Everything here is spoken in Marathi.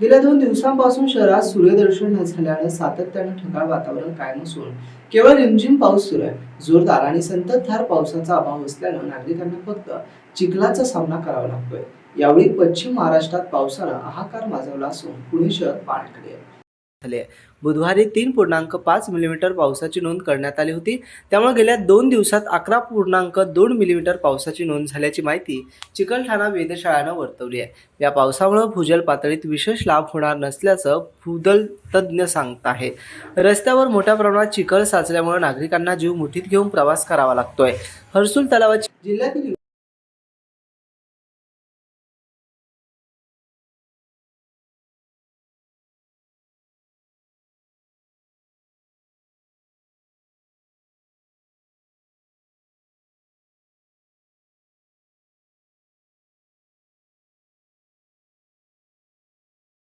गेल्या दोन दिवसांपासून शहरात सूर्यदर्शन न झाल्यानं सातत्यानं ढगाळ वातावरण कायम असून केवळ रिमझिम पाऊस सुरू आहे. जोरदार आणि संततधार पावसाचा अभाव असल्यानं नागरिकांना फक्त चिखलाचा सामना करावा लागतोय. यावेळी पश्चिम महाराष्ट्रात पावसानं हाहाकार माजवला असून पुणे शहर पाण्याकडे आहे. बुधवारी तीन पूर्णांक पाच मिलीमीटर पावसाची नोंद करण्यात आली होती. त्यामुळे गेल्या दोन दिवसात अकरा पूर्णांक दोन मिलीमीटर पावसाची नोंद झाल्याची माहिती चिकलठाणा वेधशाळानं वर्तवली आहे. या पावसामुळे भूजल पातळीत विशेष लाभ होणार नसल्याचं भूदल तज्ज्ञ सांगत आहे रस्त्यावर मोठ्या प्रमाणात चिखल साचल्यामुळे नागरिकांना जीव मुठीत घेऊन प्रवास करावा लागतोय. हर्सुल तलावाची जिल्ह्यातील